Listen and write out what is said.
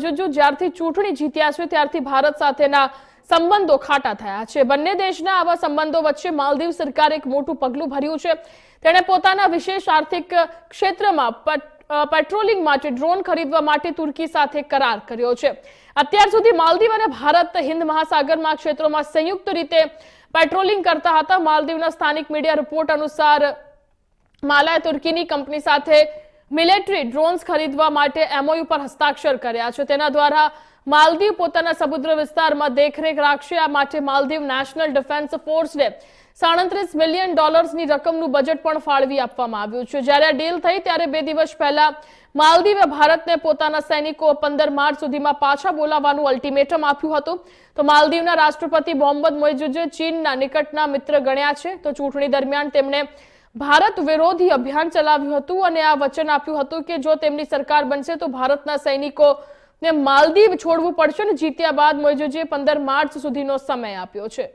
મોઇઝુજુ જ્યારથી ચૂંટણી જીત્યા છે, ત્યારથી ભારત સાથેના સંબંધો ખાટા થયા છે. બંને દેશના આવા સંબંધો વચ્ચે માલદીવ સરકારે એક મોટું પગલું ભર્યું છે. તેણે પોતાના વિશેષ આર્થિક ક્ષેત્રમાં પેટ્રોલિંગ માટે ડ્રોન ખરીદવા માટે તુર્કી સાથે કરાર કર્યો છે. અત્યાર સુધી માલદીવ અને ભારત હિન્દ મહાસાગરમાં ક્ષેત્રોમાં સંયુક્ત રીતે પેટ્રોલિંગ કરતા હતા. માલદીવના સ્થાનિક મીડિયા રિપોર્ટ અનુસાર, માલાએ તુર્કીની કંપની સાથે મિલિટરી ડ્રોન્સ ખરીદવા માટે એમઓયુ પર હસ્તાક્ષર કર્યા છે. તેના દ્વારા માલદીવ પોતાના સમુદ્ર વિસ્તારમાં દેખરેખ રાખશે. આ માટે માલદીવ નેશનલ ડિફેન્સ ફોર્સને સાડત્રીસ મિલિયન ડોલર્સની રકમનું બજેટ પણ ફાળવી આપવામાં આવ્યું છે. જ્યારે આ ડીલ થઈ ત્યારે બે દિવસ પહેલા માલદીવે ભારતને પોતાના સૈનિકો પંદર માર્ચ સુધીમાં પાછા બોલાવવાનું અલ્ટિમેટમ આપ્યું હતું. તો માલદીવના રાષ્ટ્રપતિ મોહમ્મદ મોઇઝુજે ચીનના નિકટના મિત્ર ગણ્યા છે. તો ચૂંટણી દરમિયાન તેમણે ભારત વિરોધી અભિયાન ચલાવ્યું હતું અને આ વચન આપ્યું હતું કે જો તેમની સરકાર બનશે તો ભારતના સૈનિકોને માલદીવ છોડવું પડશે અને જીત્યા બાદ મોઇઝુજે પંદર માર્ચ સુધીનો સમય આપ્યો છે.